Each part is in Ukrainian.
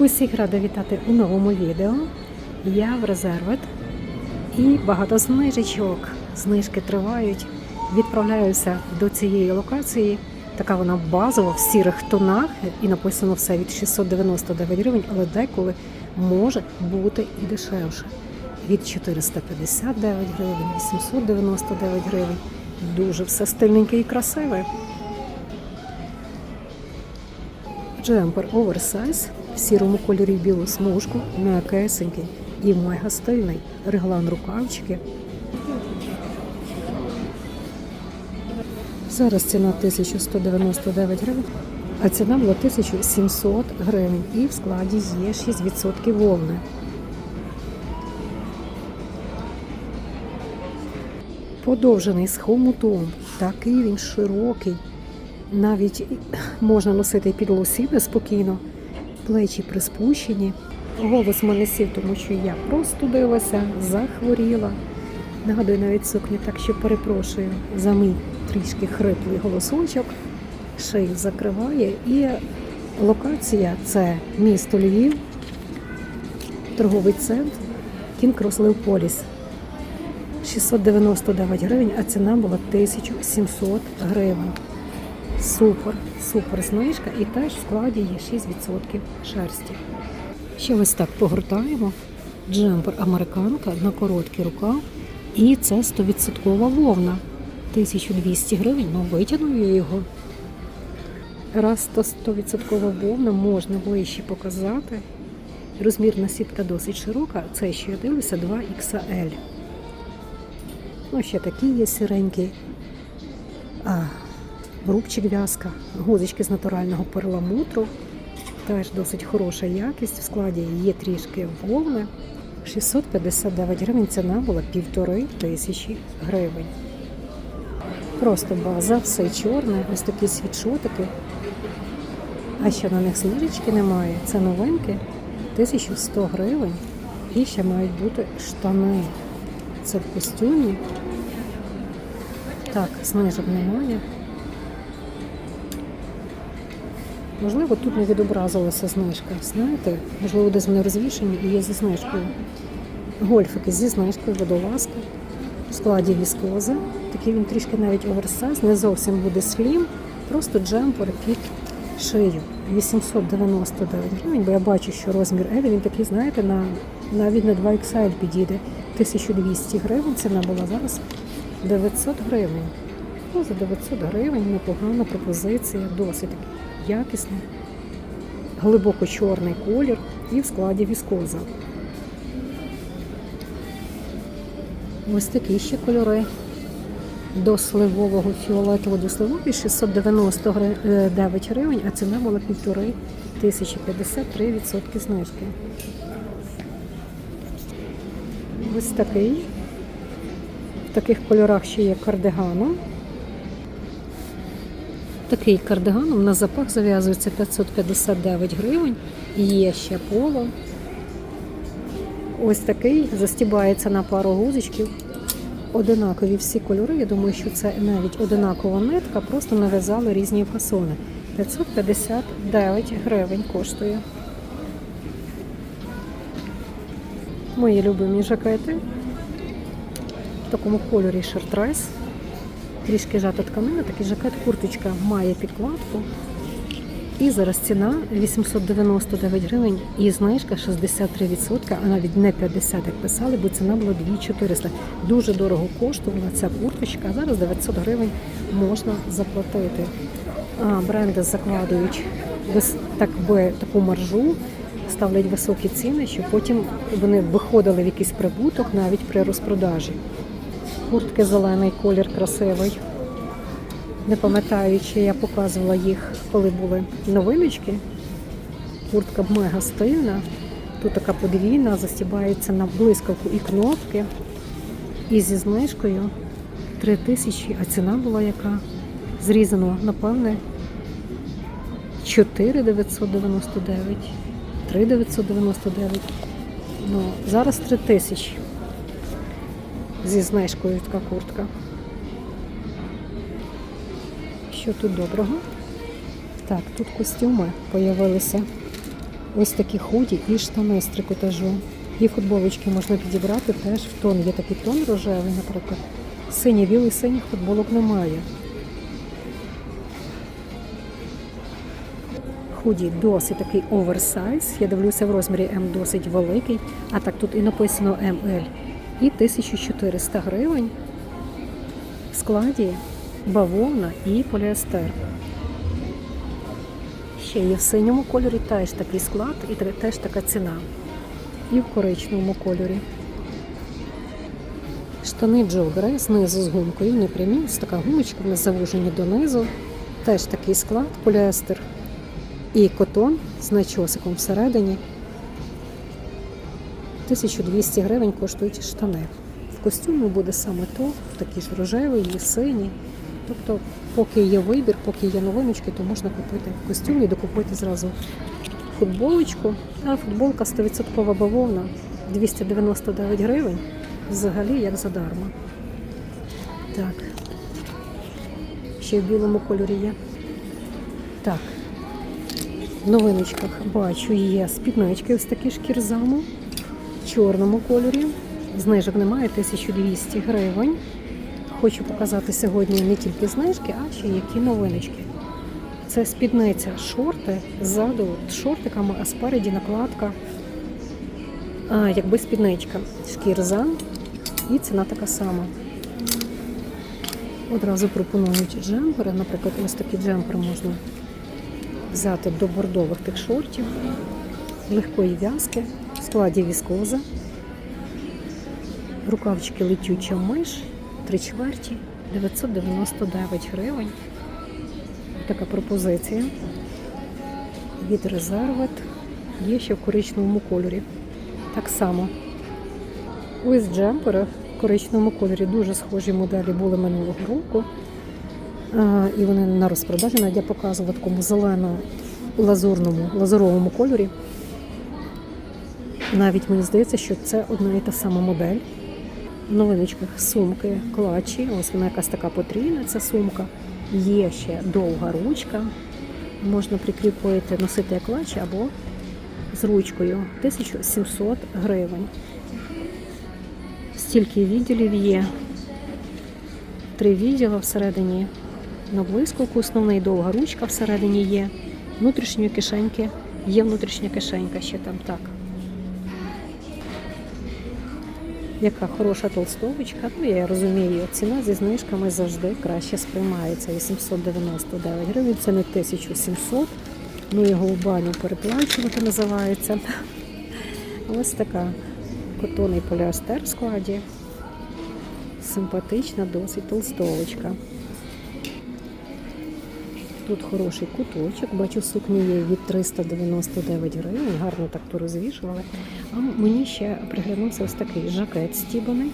Усіх рада вітати у новому відео. Я в резервет і багато знижечок. Знижки тривають. Відправляюся до цієї локації. Така вона базова в сірих тонах, і написано все від 699 гривень, але деколи може бути і дешевше. Від 459 гривень, 899 гривень. Дуже все стильненьке і красиве. Джемпер оверсайз в сірому кольорі білу смужку, м'якесенький і мега стильний. Реглан рукавчики. Зараз ціна 1199 гривень, а ціна була 1700 гривень. І в складі є 6% вовни. Подовжений з хомутом. Такий він широкий. Навіть можна носити під лосіни спокійно. Плечі приспущені. Голос мене сів, тому що я простудилася, захворіла. Нагадую навіть сукню, так що перепрошую за мій трішки хриплий голосочок. Шию закриває. І локація це місто Львів, торговий центр Кінкрос Леополіс. 699 гривень, а ціна була 1700 гривень. Супер, супер знижка і теж в складі є 6% шерсті. Ще ось так погортаємо. Джемпер американка на короткий рукав. І це 100% вовна. 1200 гривень, ну витягну я його. Раз то 100% вовна можна ближче показати. Розмірна сітка досить широка. Це, що я дивлюся, 2XL. Ну, ще такі є сіренькі. Рубчик в'язка, гузочки з натурального перламутру. Теж досить хороша якість. В складі є трішки вовни. 659 гривень ціна була півтори тисячі гривень. Просто база, все чорне, ось такі світшотики. А ще на них знижечки немає. Це новинки 1100 гривень. І ще мають бути штани. Це в костюмі. Так, знижок немає. Можливо, тут не відобразилася знижка. Знаєте, можливо, десь вони розвішені і є зі знижкою. Гольфики зі знижкою, водолазка. В складі віскоза. Такий він трішки навіть оверсайз, не зовсім буде слім, просто джемпер під шию. 899 гривень, бо я бачу, що розмір L, він такий, знаєте, на, навіть на 2XL підійде. 1200 гривень ціна була зараз 900 гривень. Ну, за 900 гривень непогана пропозиція, досить якісний, глибоко чорний колір і в складі віскоза. Ось такі ще кольори. До сливового фіолетового до сливової 699 гривень, а ціна була півтори тисячі 53% знижки. Ось такий. В таких кольорах ще є кардиганом. Такий кардиганом на запах зав'язується 559 гривень. Є ще поло. Ось такий застібається на пару гузочків. Одинакові всі кольори. Я думаю, що це навіть одинакова нитка, просто нав'язали різні фасони. 559 гривень коштує. Мої любимі жакети. В такому кольорі шертрайс. Трішки жата тканина, такий жакет, курточка має підкладку. І зараз ціна 899 гривень і знижка 63%, а навіть не 50, як писали, бо ціна була 2400. Дуже дорого коштувала ця курточка, а зараз 900 гривень можна заплатити. А бренди закладують так би, таку маржу, ставлять високі ціни, щоб потім вони виходили в якийсь прибуток навіть при розпродажі. Куртки зелений колір красивий. Не пам'ятаю, чи я показувала їх, коли були новиночки. Куртка мега стильна. Тут така подвійна, застібається на блискавку і кнопки. І зі знижкою 3 тисячі, а ціна була яка? Зрізано, напевне, 4 999, 3 999. Ну, зараз 3 тисячі. Зі знижкою така куртка. Що тут доброго? Так, тут костюми появилися Ось такі худі і штани з трикотажу. І футболочки можна підібрати теж в тон. Є такий тон рожевий, наприклад. Синій, білий, синіх футболок немає. Худі досить такий оверсайз. Я дивлюся в розмірі М досить великий. А так тут і написано МЛ. І 1400 гривень в складі бавовна і поліестер. Ще є в синьому кольорі теж такий склад і теж така ціна. І в коричневому кольорі. Штани джогери знизу з гумкою, вони прямі, ось така гумочка, вони завужені донизу. Теж такий склад, поліестер і котон з начосиком всередині. 1200 гривень коштують штани. В костюмі буде саме то, такий ж рожевий і синій. Тобто, поки є вибір, поки є новиночки, то можна купити костюм і докупити зразу футболочку. А футболка 100% бавовна 299 гривень. Взагалі як задарма. Так. Ще в білому кольорі є. Так. В новиночках бачу є спіднички, ось такі шкірзаму в чорному кольорі. Знижок немає 1200 гривень. Хочу показати сьогодні не тільки знижки, а ще які новиночки. Це спідниця, шорти ззаду шортиками, а спереді накладка. А, якби спідничка. Шкірза і ціна така сама. Одразу пропонують джемпери. Наприклад, ось такий джемпер можна взяти до бордових тих шортів, легкої в'язки, складі віскоза, рукавчики летюча миш, три чверті, 999 гривень. Така пропозиція. Від резервет є ще в коричневому кольорі. Так само. Ось джемпери в коричневому кольорі дуже схожі моделі були минулого року. І вони на розпродажі навіть я показувала такому зелено-лазурному, лазуровому кольорі. Навіть мені здається, що це одна і та сама модель. В сумки клатчі. Ось вона якась така потрійна, ця сумка. Є ще довга ручка. Можна прикріпити, носити як клатч або з ручкою. 1700 гривень. Стільки відділів є. Три відділа всередині на блискавку, основний довга ручка всередині є. Внутрішньої кишеньки є внутрішня кишенька ще там так. Яка хороша толстовочка. Ну, я розумію, ціна зі знижками завжди краще сприймається. 899 гривень, це не 1700. Ну, його в баню переплачувати називається. Ось така котоний поліастер в складі. Симпатична, досить толстовочка. Тут хороший куточок. Бачу, сукні є від 399 гривень. Гарно так порозвішували. А мені ще приглянувся ось такий жакет стібаний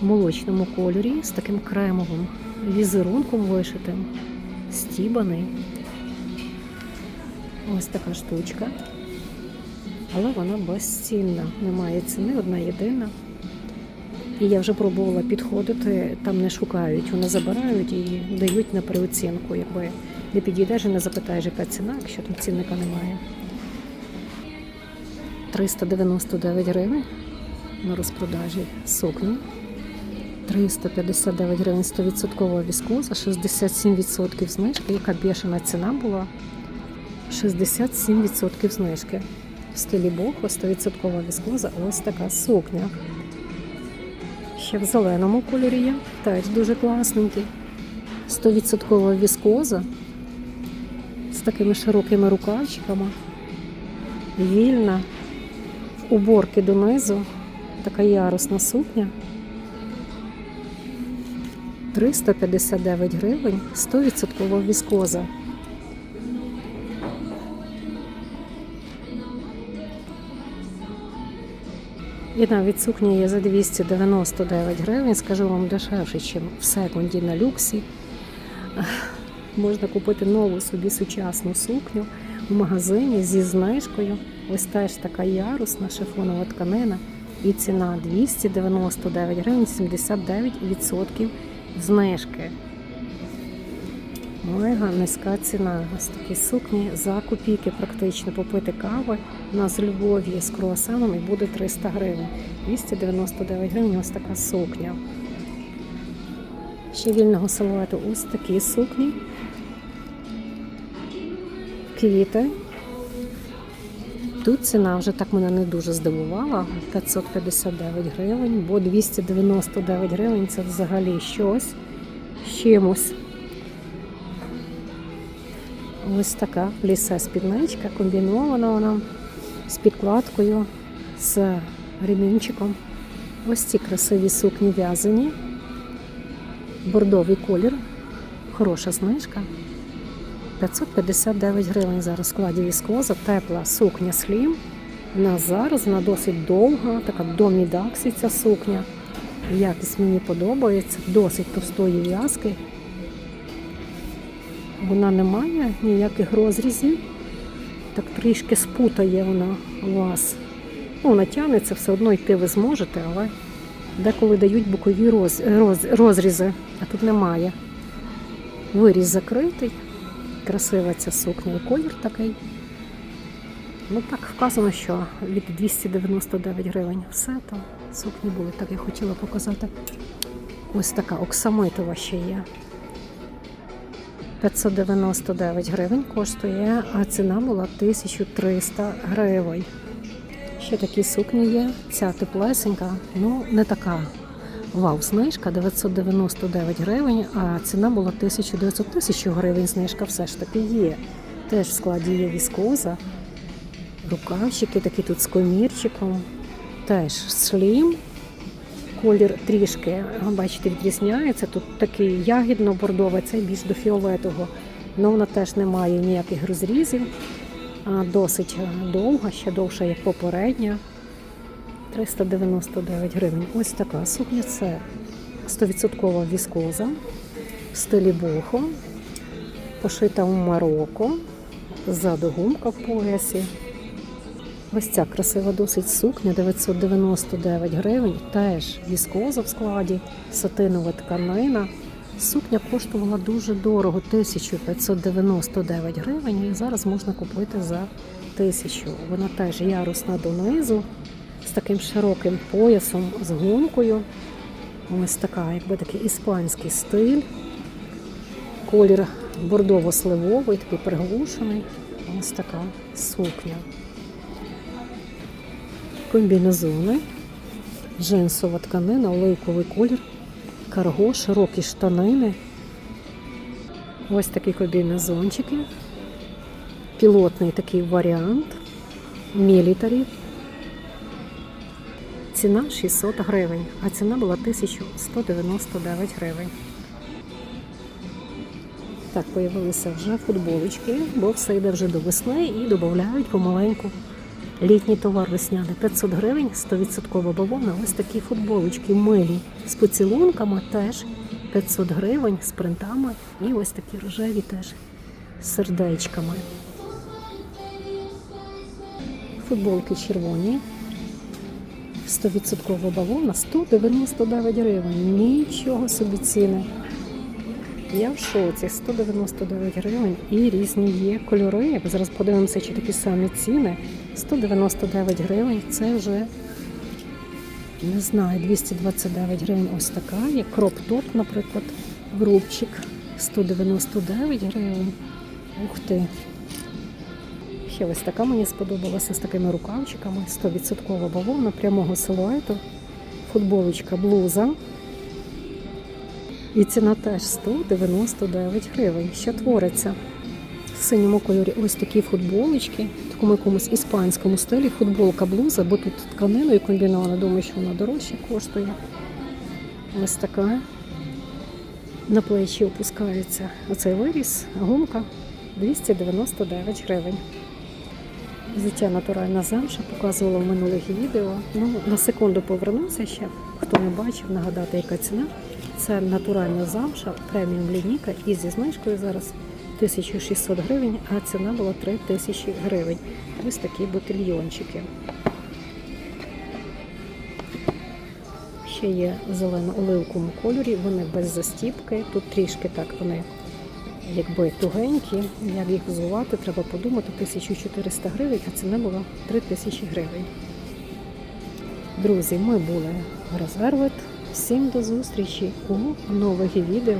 в молочному кольорі з таким кремовим візерунком вишитим. Стібаний. Ось така штучка. Але вона безцінна. Немає ціни, одна єдина. І я вже пробувала підходити, там не шукають, вони забирають і дають на переоцінку. Якби не підійдеш і не запитаєш, яка ціна, якщо там цінника немає. 399 гривень на розпродажі сукні. 359 гривень 100% віскоза, 67% знижки. Яка бешена ціна була? 67% знижки. В стилі бохо 100% віскоза. Ось така сукня. Ще в зеленому кольорі є. Теж дуже класненький. 100% віскоза з такими широкими рукавчиками. Вільна. Уборки донизу. Така ярусна сукня. 359 гривень, 100% віскоза. І навіть сукня є за 299 гривень, скажу вам дешевше, ніж в секунді на люксі. Можна купити нову собі сучасну сукню в магазині зі знижкою. Ось теж така ярусна шифонова тканина. І ціна 299 гривень, 79% знижки. Мега низька ціна. Ось такі сукні за копійки практично попити кави на з Львові з круасаном і буде 300 гривень. 299 гривень ось така сукня. Ще вільного силуету ось такі сукні. Квіти. Тут ціна вже так мене не дуже здивувала. 559 гривень, бо 299 гривень це взагалі щось чимось. Ось така ліса спідничка, комбінована вона з підкладкою, з ремінчиком. Ось ці красиві сукні в'язані. Бордовий колір. Хороша знижка. 559 гривень зараз складі віскоза, тепла сукня слім. Вона зараз вона досить довга, така до мідаксі ця сукня. Якість мені подобається, досить товстої в'язки. Вона не має ніяких розрізів. Так трішки спутає вона вас. Ну, вона тягнеться, все одно йти ви зможете, але деколи дають бокові роз, роз, розрізи, а тут немає. Виріз закритий. Красива ця сукня і колір такий. Ну так вказано, що від 299 гривень все то сукні були. Так я хотіла показати. Ось така оксамитова ще є. 599 гривень коштує, а ціна була 1300 гривень. Ще такі сукні є. Ця теплесенька, ну не така. Вау, знижка 999 гривень, а ціна була 1900 тисяч гривень. Знижка все ж таки є. Теж в складі є віскоза, рукавчики такі тут з комірчиком. Теж слім. Колір трішки, бачите, відрізняється. Тут такий ягідно-бордовий, цей більш до фіолетового. Ну, вона теж не має ніяких розрізів. Досить довга, ще довша, як попередня. 399 гривень. Ось така сукня. Це 100% віскоза в стилі бохо, пошита в Марокко, ззаду гумка в поясі. Ось ця красива досить сукня 999 гривень. Теж віскоза в складі, сатинова тканина. Сукня коштувала дуже дорого 1599 гривень. І зараз можна купити за 1000. Вона теж ярусна донизу з таким широким поясом, з гумкою. Ось така, якби такий іспанський стиль. Колір бордово-сливовий, такий приглушений. Ось така сукня. Комбінезони, джинсова тканина, оливковий колір, карго, широкі штанини. Ось такі комбінезончики. Пілотний такий варіант. Мілітарі. Ціна 600 гривень, а ціна була 1199 гривень. Так, появилися вже футболочки, бо все йде вже до весни і додають помаленьку літній товар весняний. 500 гривень, 100% бавовна. Ось такі футболочки милі з поцілунками теж 500 гривень з принтами. І ось такі рожеві теж з сердечками. Футболки червоні. 100% бавовна 199 гривень. Нічого собі ціни. Я в шоці 199 гривень і різні є кольори. Зараз подивимося, чи такі самі ціни. 199 гривень це вже не знаю, 229 гривень. Ось така є. Кроп-топ, наприклад, грубчик 199 гривень. Ух ти. Ще ось така мені сподобалася з такими рукавчиками. 100% бавовна прямого силуету. Футболочка блуза. І ціна теж 199 гривень. Що твориться? В синьому кольорі ось такі футболочки, в такому якомусь іспанському стилі. Футболка блуза, бо тут тканиною комбінована. Думаю, що вона дорожче коштує. Ось така. На плечі опускається оцей виріс, гумка 299 гривень. Взуття натуральна замша показувала в минулих відео. Ну, на секунду повернуся ще. Хто не бачив, нагадати, яка ціна. Це натуральна замша, преміум лінійка і зі знижкою зараз 1600 гривень, а ціна була 3000 гривень. Ось такі ботильйончики. Ще є зелено-оливковому кольорі, вони без застіпки. Тут трішки так вони якби тугенькі, як їх взувати, треба подумати, 1400 гривень, а ціна була 3000 гривень. Друзі, ми були в Резервет. Всім до зустрічі у нових відео,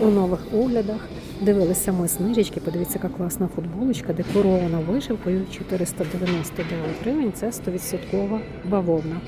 у нових оглядах. Дивилися ми снижечки. Подивіться, яка класна футболочка, декорована вишивкою 499 гривень. Це 100% бавовна.